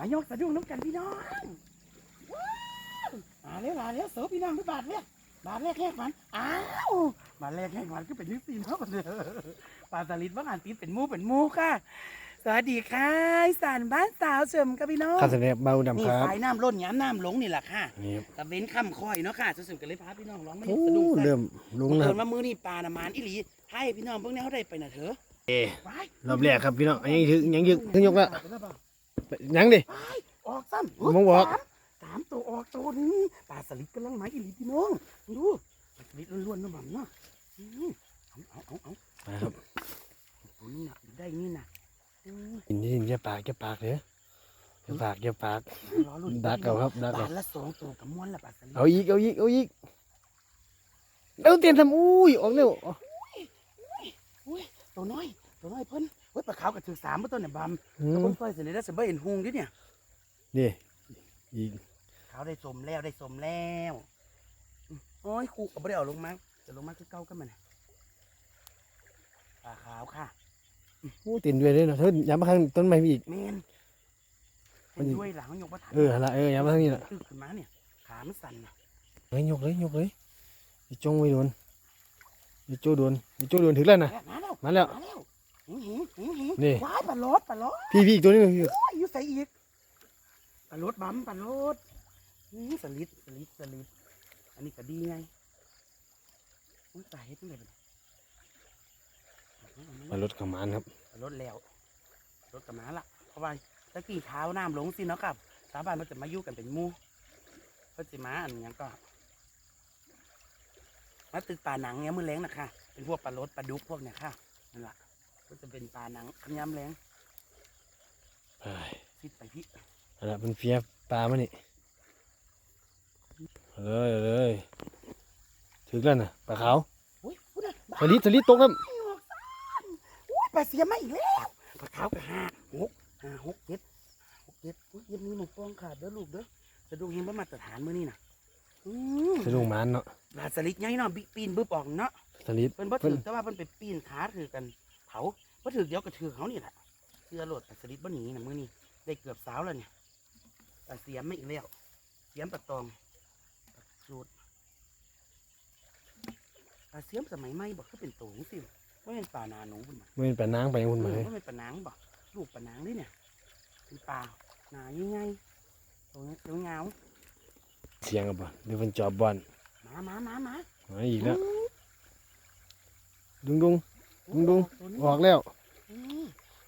มายกสะดุ้งน้ำกันพี่น้องว้าวมาแล้วมาแล้วเสือพี่น้องด้วยบาทเนี่ยบาทแรกแหกมันอ้าวบาทแรกแหกมันก็เป็นนิสีเนาะมันเลยปลาสลิดว่างานติดเป็นหมูเป็นหมูค่ะ สวัสดีค่ะอีสานบ้านสาวเฉิมกับพี่น้องข้าแสดงเบาดำนี่ครับสายน้ำล้นย้ำน้ำหลงนี่แหละค่ะนี่ครับตะเว้นค่ำค่อยเนาะค่ะสุดๆกันเลยพาพี่น้องร้องไม่โอ้สะดุ้งเริ่มลุงนะคเกิรับนว่ามือนี่ปลานะมานอีหลีให้พี่น้องเพิ่งแนวได้ไปน่ะเถอะเอ๊ะไปรอบแรกครับพี่น้องยังยึกยังยึกถึงยกละ ยังดิไปออกซ้ำผมบอก สามสามตัวออกตัวหนึงปลาสลิดกำลังมาอีหลีพี่น้องดูปลาสลิดล้วนๆนะบัมเนาะอืมเอาเอาเอาเอามาครับตัวนี้น่ะได้นี่น่ะอืมกินนี่อย่าปากอย่าปากเด้ออย่าปากอย่าปาก รอลุ้นดักเอาครับดักบาเอาทละสองตัวกับม้วนละปลาสลิดเอาอีกเอาอีกเอาอีกเอาเตียนทำอุ้ยออกเร็วอุ้ยตัวน้อยตัวน้อยเพิ่น เฮ้ยปลาขาวกับถือสามเมื่อต้นเนี่ยบัมอืแล้วมเพิ่นปล่อยเสร็จแล้วจะไม่เห็นหุงดิเนี่ยนี่อีกเขาได้สมแล้วได้สมแล้วอืมโอ้ยครูก็ไม่ได้เอาลงมาจะลงมาคือเก้ากันมันน่ะปลาขาวค่ะโอ้เตียนด้วยเลยเนาะเธอย้ำมาข้างต้นไม้อีกเมนมันอยู่ด้วยหลังยกมาถันเออหั่นละเออย้ำมาทางนี้ละตึกขึ้นมาเนี่ยขามันสั่นน่ะเฮ้ยยกเลยยกเลยอย่าจงไว้โดนอย่าโจโดนอย่าโจโดนถึงแล้วนะมาแล้วมาแล้ว มาแล้วหิงหิงหิงหิงนี่ว้ายปลาโลดปลาโลดพี่พี่อีกตัวนึงพี่โอ้ยอยู่ใส่อีกปลาโลดบั๊มปลาโลดอืมสลิดสลิดสลิดอันนี้ก็ดีไงอุ้ยตายเฮ็ดยังไงเป็นมารถขมานครับรถแล้วรถกับม้าละเพราะว่าตะกี้เท้าน้ำลงสิเนาะครับชาวบ้านมันจะมาอยู่กันเป็นหมู่เพิ่นสิมาอันหยังก็มาตึกป่าหนังเนี่ยมือแรงนะคะเป็นพวกปลารดปลาดุกพวกเนี่ยค่ะนั่นแหละ ก็จะเป็นปลาหนังขยำแรงเอ้ยฟิตไปพี่เอาละมันเฟียปลามานี่เอาเลยเอาเลยถึงแล้วนะปลาขาวอุ้ยพูดนะสลิดสลิดตกครับไม่ออกซ้ำอุ้ยปลาเสียมาอีกแล้วปลาขาวกับห้าหกห้าหกเจ็ดหกเจ็ดอุ้ยยังมีหมองฟองขาดเด้อลูกเด้อสะดุ้งเห็นว่ามาตรฐานมื้อนี่น่ะอืมสะดุ้งหมันเนาะปลาสลิดไงเนาะบิปีนบึบออกเนาะสลิดเพิ่นบ่เพิ่ถืนอแต่ว่าเพิ่นไปปีนขาถือกันเผา บ่ถือเดียวก็ถือเขานี่แหละเสื้อโหลดปลาสลิดบ่หนีนะมื้อนี้ได้เกือบสาวแล้วเนี่ยปลาเสียมไม่อีกแล้วเสียมปลาตองปลาสูดปลาเสียมสมัยใหม่บ่คือเป็นโตจังซี่ว่าเป็นปลานาหนูพุ่นน่ะไม่เป็นปลานางไปคุณเอมาอเลยว่าเป็นปลานางบ่ลูกปลานางนี่เนี่ยเป็นปลาหนาใหญ่ๆตัวนี้ตัวเงาเสียงกับบ่เดี๋ยวเป็นจอบบอลมามามามามาอีกแล้วดุงดุงอู้ดุงตัวนี้ออกแล้วอืม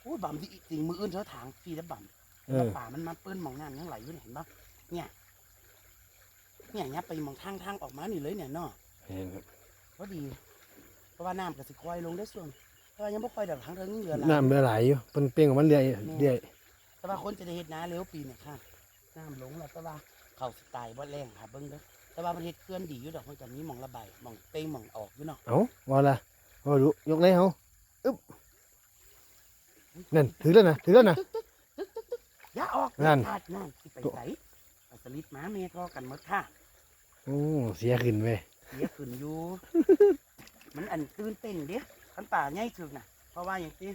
โอ้ยบ่ำที่จริงมืออื่นเธอถางฟรีแล้วบ่ำเอแล้วอป่ามันมาเปิ้นหมองน้ำยังไหลอยู่เนี่ยเห็นปะเนี่ย เนี่ยเนี่ยไปหมองทางทางออกมานี่เลยเนี่ยเนาะเห็นครับพอดี เพราะว่าน้ำก็สิคอยลงได้ส่วนแต่ว่ายังไม่คอยดับทางเทิงเรือหลายน้ำเรือไหลอยู่เพิ่นเปรี้ยงออกมันเรื่อยเรื่อยแต่ว่าคนจะได้เห็ดนาเร็วปีเนี่ยค่ะน้ำลงแล้วแต่ว่าเขาสไตล์บ่แรงค่ะเบิ้งเด้อแต่ว่ามันเฮ็ดเคลื่อนดีอยู่ดอกมันก็มีหมองระบายหมองเป้งหมองออกอยู่เนาะเอาว่าละว่าดูยกเลยเอาอึ๊บ นั่นถึงแล้วนะถึงแล้วนะ อย่าออกนั่น ขาดนั่นสิไปใส่ปลาสลิดหมาเมทอกันหมดค่ะโอ้เสียขึ้นเว้ยเสียขึ้นอยู่ มันอันตื่นเต้นเด้ขันป่าใหญ่ถึกน่ะ เพราะว่าอย่างที่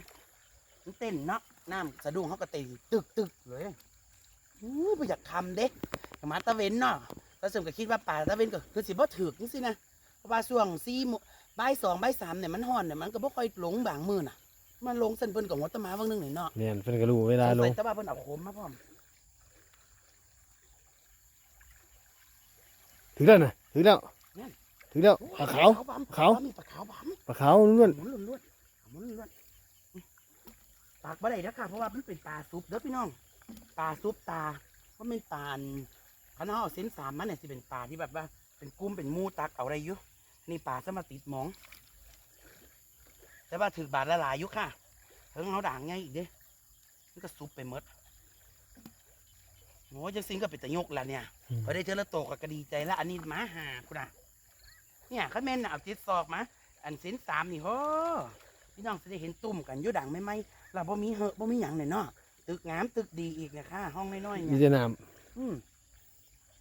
มันเต้นเนาะน้ำสะดุ้งเขาก็เต้นตึกตึกเลยอู้ไปอยากทำเด็กมาตะเวนเนาะแล้วสมก็คิดว่าป่าตะเวนก็คือสิบ่ถึกนี่สินะเพราะว่าช่วงสี่โมงบ่ายสองบ่ายสามเนี่ยมันห่อนเนี่ยมันก็บ่ค่อยหลงบางมือน่ะ มันลงเส้นเพิ่นกับหัวตะหมาบางนึงหน่อยเนาะเนี่ยเพิ่นก็รู้เวลาลสงงสัยแต่ว่าเพิ่นเอาโคมมาพร้อมถึงแล้วนะถึงแล้วนั่นถึงแล้วปลาขาวบั๊มขาว มีปลาขาวบั๊มปลาขาวล้วนหมุนล้วนๆหมุนล้วนๆปากบ่ได้นะค่ะเพราะว่ามันเป็นปลาซุปเด้อพี่น้องปลาซุปตาเพราะมันปลาอันคันเขาเอาเส้นสามมันเนี่ยสิเป็นปลาที่แบบว่า เป็นกุ้มเป็นหมูตักเอาอะไรอยู่นี่ปลาสมาติดหมอง แต่ว่าถือบาทละหลายอยู่ค่ะเพิ่งเขาด่างไงอีกเด้มันก็ซุปไปหมดโอ้ยจังสิงก็เป็นตะยกละเนี่ยๆพอได้เจอแล้วโตก็ดีใจแล้วอันนี้หมาหาคุณอะเนี่ยเขาแม่นน่ะเอาจิตสอกมาอันสินสามนี่โหพี่น้องจะได้เห็นตุ่มกันอยู่ดังไม่ไหมเราบ่มีเหอะบ่มีหยังเลยเนาะตึกงามตึกดีอีกเนี่ยค่ะห้องน้อยๆมีเนี่ยแต่น้อืม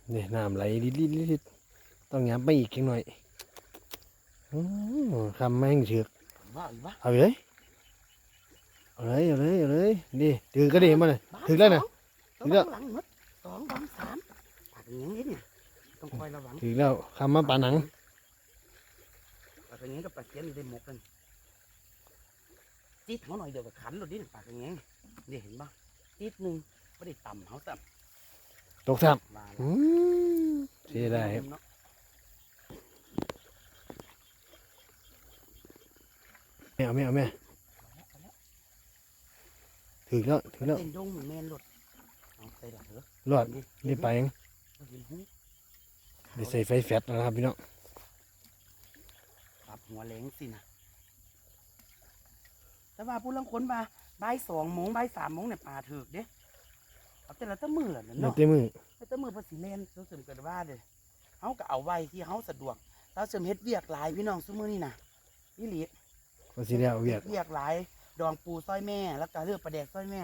ำนี่น้ำไหลลิดลิดลิดลิดต้องย้ำไปอีกแค่หน่อยอืมคำแม่งเชือก ว่าอีกวะเอาเลยเอาเลยเอาเลยเอาเลยนี่ถือก็ดีมาเลยบ้านถึงแล้วน่ะ วังถึงแล้วคำมาปลาหนังปากอย่างนี้กับปลาเคียนนี่ได้หมกกันจี๊ดเขาหน่อยเดียวกับขันหลุดดิปากอย่างนี้นี่เห็นปะจี๊ดหนึ่งไม่ได้ต่ำเขาต่ตกซ้ำมาำอืมเสียได้ครับเนาะไม่เอาไม่เอาแม่ถึงแล้วถึงแล้วเต้นดงเหมือนแมนหลุดเอาใส่ดอกเถอะรอดดินี่ไปยังบ่เห็นหูได้ใส่ไฟแฟตแล้วนะครับพี่น้องปรับหัวแหลงสินะแต่ว่าผู้ลังคนว่าบ่ายสองโมงบ่ายสามโมงเนี่ยป่าถือกเด้เอาแต่ละแตะมือล่ะเดี๋ยวเนาะเต็มมือแต่แตะมือภาษีเลนรู้สึกเกิดว่าเด้เฮาก็เอาไว้ที่เฮาสะดวกเราเสริมเฮ็ดเวียกหลายพี่น้องซุมื้อนี่น่ะนี่หลี ก็สิได้เอาเวียกเวียกหลาย ดองปูซอยแม่ แล้วก็เลือกประแดกซอยแม่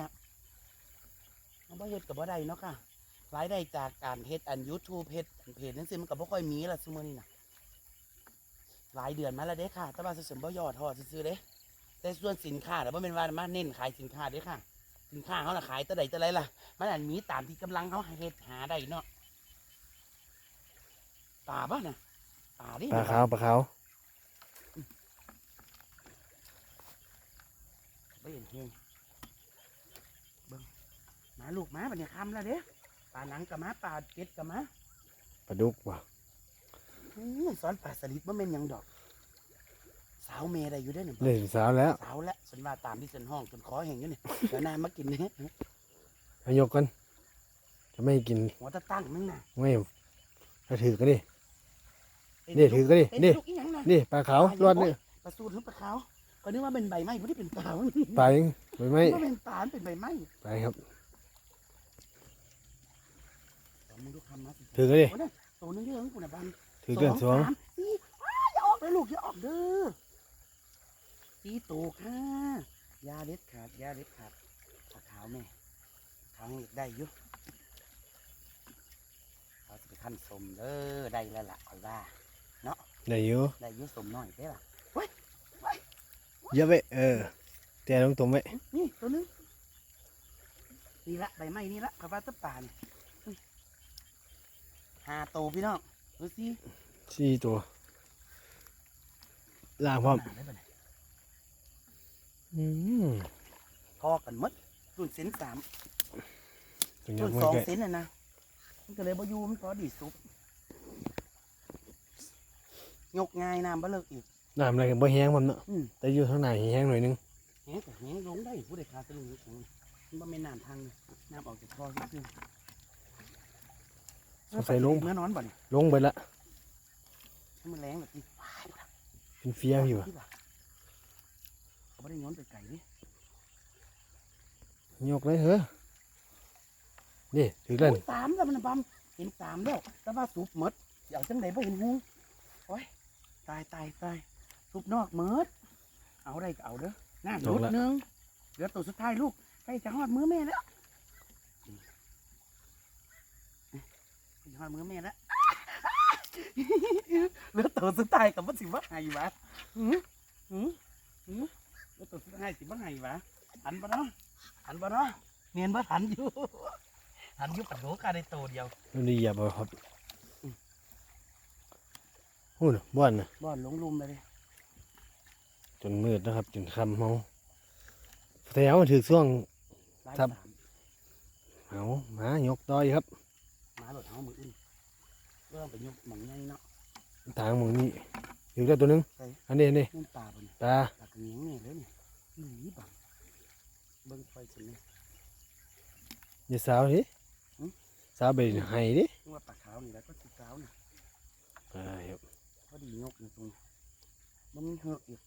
เอาบ่เฮ็ดก็บ่ได้เนาะค่ะรายได้จากการเฮ็ดอัน YouTube เฮ็ดอันเพจนั่นสิมันก็บ่ค่อยมีละซุมื้อนี้น่ะ หลายเดือนมาแล้วเด้ค่ะ แต่ว่าเสริมบ่ยอดทอซื้อๆเด้ แต่ส่วนสินค้าแต่ว่าเป็นว่ามาเน้นขายสินค้าเด้ค่ะ สินค้าเขาน่ะขายแต่ใดแต่ไรล่ะ มันอันมีตามที่กำลังเขาเฮ็ดหาได้เนาะปลาป่ะน่ะปลาดิปลาขาวปลาขาว ไม่เห็นเฮงเบิ่งหมาลูกหมาบัดเนี่ยคำแล้วเด้ปลาหนังกับหมาปลาเป็ดกับหมาปลาดุกว่ะอื้อสอนปลาสลิดว่าเป็นหยังดอก สาวเมย์ได้อยู่ได้อเนี่ยเล่นสาวแล้วสาวแล้วฉันว่าตามที่ฉันห้องจนคอแห้งอยู่เนี่ยเดี๋ยวหน้ามากินเนี่ยเอายกกัน จะไม่ให้กินหัวตะตั้งนึงน่ะไม่ถ้าถือก็ดิ นี่ถือก็ดิ เป็นนี่ ลูกอีหยังน่ะนี่ปลาขาวรอดนี่ปลาสูตรหรือปลาขาว ก็นึกว่าเป็นใบไม้ไม่ได้เป็นปลาปลายังไปไหมนึกว่าเป็นปลามันเป็นใบไม้ไปครับเอามึงดูคำนะถือก็ดิโอ้เนี่ยตัวนึงเยอะคุณน่ะบันถือเกินสองสามสี่อ้าอย่าออกเลยลูกอย่าออกเด้อสี่ตัวค่ะอยาเด็ดขาดอยาเด็ดขาดปลาขาวแม่ขาวยังได้อยู่เราจะไปขั้นสมเด้อได้แล้วล่ะเอาว่าได้อยู่ได้อยุ่สมน้อยได้ล่ะ เยอะไปเออแต่ลงตรงไว้นี่ตัวนึงนี่ละใบไม้นี่ละกระบาตะป่านหาโตวพี่น้องดูสิสี่ตัวล่างพร้อมหาได้ปะเนี่ยอืมพอกันหมดรุ่นเซนสามตรงนี้รุ่นไม่สองใกล้เซนน่ะนะมันก็เลยบ่อยู่มันพอดีซุปยกง่ายน้ำบ่เลิกอีก น้ำอะไรกันบ่แห้งมันเนาะอืม แต่อยู่ข้างในแห้งหน่อยนึงแหงแต่แหงลงได้ผู้ใดคาตะลึงของมันบ่แม่นน้ำทางนี่น้ำออกจากคอซื่อๆใส่ลงเมื่อนอนบ่เนี่ยลงไปละให้มันแรงแบบนี้เป็นเฟียอยู่อะที่บ่เขาไม่ได้ย้อนไปไก่ดิยกเลยเหรอนี่ถือเล่นโอ้ยสามแล้วมันบำเห็นสามแล้วแต่ว่าสุบหมดอยากจังไหนบ่เห็นหูโอ้ยตายตายตาย สุบนอกหมดเอาได้ก็เอาเด้อน้ำหลุดหนึงเหลือตัวสุดท้ายลูกใกล้จะหอดมือแม่แล้วใกล้จะหอดมือแม่แล้วเหลือตัวสุดท้ายกับว่าสิว่าไงวะหืมหืมหืมเหลือตัวสุดท้ายสิว่าไงวะหันปะเนาะหันปะเนาะเนียนปะหันอยู่หันอยุบปัดโหกาได้โตเดียวมันดีอย่าบ่ครับหุ่นบ้านนะบ่อนหลงลุมเลย จนมืดนะครับ จนค่ำเมาแถวมันถือช่วงลายครับสามเอามายกต่อยครับหมาหลดเท้ามืออื่นเริ่มไปยกหมองใหญ่เนาะทางหมองนี้ถือแล้วตัวหนึงใส่อันนี้อันนี่เงินตาบนตาตากระเหนียงเนี่ยเลยเนี่ยหนีบังเบิ้งไฟสิเนี่ย อย่าสาวดิหืมสาวไปให้ดิว่าปลาขาวนี่แล้วก็สีขาวนี่ ไปครับพอดียกอยู่ตรงนี้มันมีเหือกอีก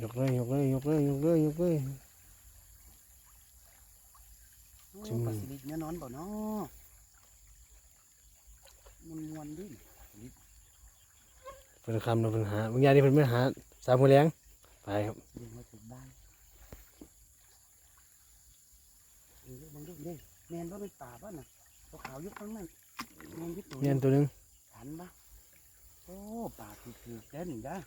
ยกเลยยกเลยยกเลยยกเลยยกเลยโอ้จริงปลาสลิดเนี่ยนอนบ่เนาะมันมวนๆดิเป็นคำเราเป็นหาบางอย่างนี่เป็นปัญหาสามคนแรงไปครับเดี๋ยวมาถึงบ้านเดี๋ยวเบังดูเด้แมนว่าเป็นป่าบ้านน่ะตัวขาวอยุบข้างในแมนอยุบตัวเมียนตัวหนึงทันปะโอ้ป่าคือคือเด่นเด้อ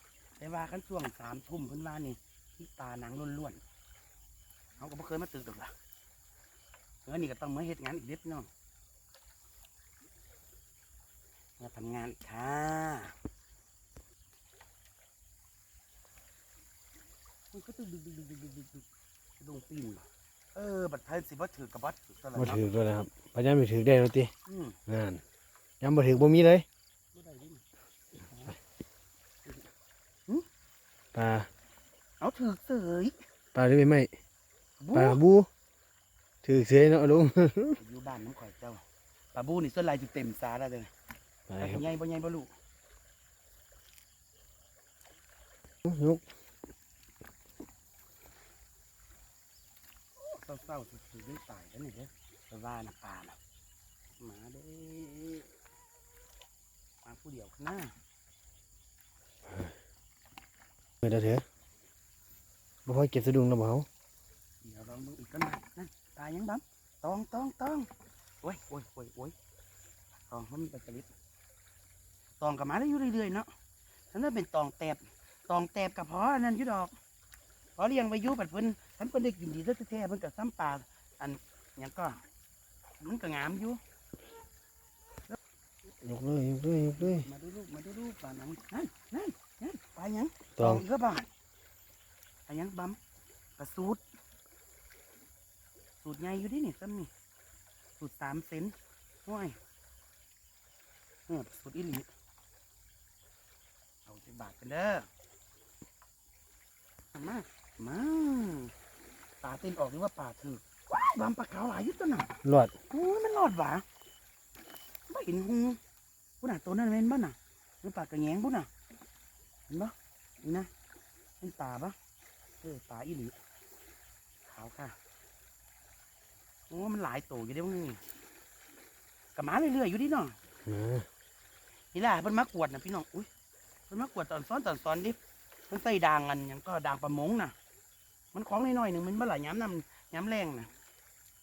แต่ว่าขั้นช่วงสามทุ่มเพิ่นว่านี่ที่ตาหนังล้วนๆเขาก็บ่เคยมาตึกดอกละเออนี่ก็ต้องมาเหตุงานอีกเล็กน้องมาทำงานอีกค่ะมันก็ตึกดึกดึกดึกดึกดึกดึกดงปีนเหรอเออ บัดไทยสิบ่ถือกับบัดถือตัวละบ่เนาะถือตัวนะครับพยายามไปถือได้แล้วติอืม งานยามบ่ถือบ่มีเลย ปลาเอาถือเสยปลาหรือไม่ไหม่บูปลาบูถือเสียเนาะลุงอยู่บ้านน้ำข่อยเจ้าปลาบูนี่ส่วนลายจะเต็มซาแล้วเลยไปปลาครับใหญ่บ่ใหญ่บ่ลูกยกเศร้าๆสุดๆด้วยตายแล้วนี่เด้อไปว่านะปลาน่ะหมาเด้อมาผู้เดียวข้างหน้า เปิดแล้วเถอะบ่ค่อยเก็บสะดุ้งแล้วบ่เฮาเดี๋ยวลองดูอีกกันนะนั่นตายยังบั๊มตองตองตองโอ้ยโอ้ยโอ้ยโอ้ยตองเขามีปัจจลิตตองกับหมาได้อยู่เรื่อยๆเนาะฉันน่าเป็นตองแตบตองแตบกับพออันนั่นอยู่ดอกพอเลี้ยงไว้อยู่ปัดเพิ่นฉันเพิ่นได้กินดีแท้ๆเพิ่นกับซ้ำปลาอันหยังก็มันก็งามอยู่ยกเลยยกเลยยกเลยมาดูลูกมาดูลูกปลาหนังนั่นนั่นนั่น ปลาหยังตองอีกก็ปลาปลาหยังบั๊มปลาสูตรสูตรใหญ่อยู่ดินี่ซ้ำนี่สูตรสามเซนห้วยเออสูตรอีหลีเอาสิบบาทกันเด้อมามาปลาเต้นออกหรือว่าปลาถือว้ายบั๊มปลาขาวหลายอยุตัวน่ะรอดโอ้ยมันรอดหวะไม่เห็นหูผู้น่ะตัวนั้นเป็นบ้าน่ะมันปลากระแยงผู้น่ะ เห็นปะนี่นะเป็นป่าปะเออป่าอีหลีขาวค่ะโอ้มันหลายตัวอยู่เด้วนี่กับหมาเรื่อยๆอยู่ดิเนาะมานี่ล่ะเพิ่นมากวดนะพี่น้องอุ้ยเพิ่นมากวดตอนซ้อนตอนซ้อนดิมันใส่ด่างอันหยังก็ด่างประมงน่ะมันของน้อยๆหนึ่งมันบ่หลายย้ำน้ำย้ำแรงน่ะ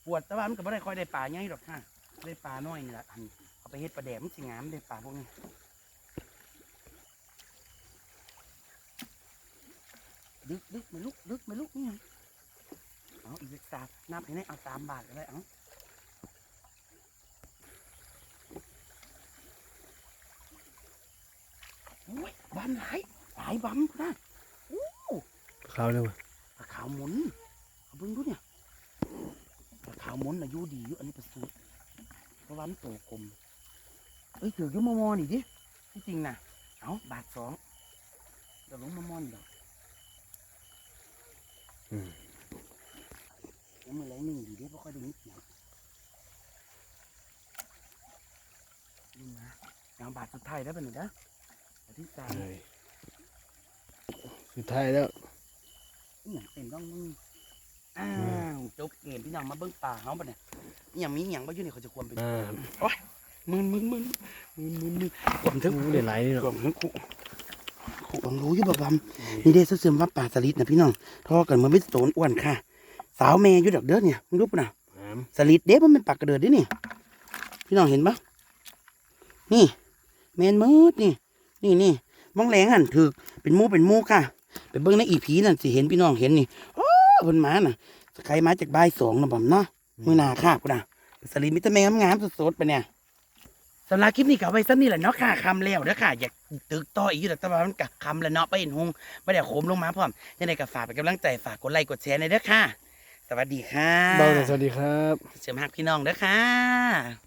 ปวดแต่ว่ามันก็ไม่ได้ค่อยได้ปลาใหญ่หรอกค่ะได้ปลาน้อยนี่แหละอันเอาไปเฮ็ดปลาแดดมันสิงามได้ปลาพวกนี้ ดึกดึกไม่ลุกดึกไม่ลุกนี่ยังเอาอีกสามนับให้ได้เอาสามบาทก็ได้เอาอุ้ยบัมหลายหลายบัมนะอู้ขาวเลยว่ะปลาขาวหมุนเอาเบิ่งดูเนี่ยปลาขาวหมุนอายุดีอยู่อันนี้ปลาสูตรเพราะว่ามันโตกลมเอ้ยถืออยุ่มมอนี่ดิที่จริงนะเอาบาทสองเดี๋ยวลงมามอนเดี๋ยวอืม แล้วมือแรงหนึ่งดีเด้เพราะค่อยได้ยินเสียงนี่นะเอาบาทสุดท้ายแล้วเป็นหนึ่งนะบาทที่สามเลยสุดท้ายแล้วอหย่างเต็มต้องมึงอ้าวจบเกมพี่น้องมาเบิ้งป่าเขาปะเนี่ยอหย่างมีอหย่างว่าอยู่นี่เขาจะควรเป็นอ่ามึนมึนมึนมึนมึนมึนผมถึงได้หลายนี่เนาะผมถึงขู่ ขู่ผมรู้อยู่บ่บำนี่เด้เสื่อมว่าป่าสลิดนะพี่น้องทอกันเหมือนไม่โตนอ้วนค่ะ สาวแม่อยู่ดอกเด้อเนี่ยมึงรู้ปะนะหามสลิดเด้มันเป็นปากกระเดิดเด้นี่ พี่น้องเห็นปะนี่แมนมืดนี่ นี่นี่มองแรงหันถือเป็นหมูเป็นหมูค่ะไปเบิ่งในอีพีนั่นสิเห็นพี่น้องเห็นนี่โอ้เพิ่นมาน่ะใครมาจากบ่ายสองนะบ่มเนาะมื้อหน้าคาบกูนะสลิดมิตรแมงงามๆสดๆไปเนี่ย สำหรับคลิปนี้ก็เอาไว้ซ้ำนี่แหละเนาะค่ะคำแล้วเด้อค่ะ อยากตึกต่ออีกอยู่แต่ว่ามันกะคำแล้วเนาะไปเห็นหงไม่ได้โคมลงมาพร้อมยังไงก็ฝากเป็นกำลังใจฝากกดไลค์กดแชร์ในอยเด้อค่ะ สวัสดีค่ะเบาหน่อยสวัสดีครับ เสริมหักพี่น้องเด้อค่ะ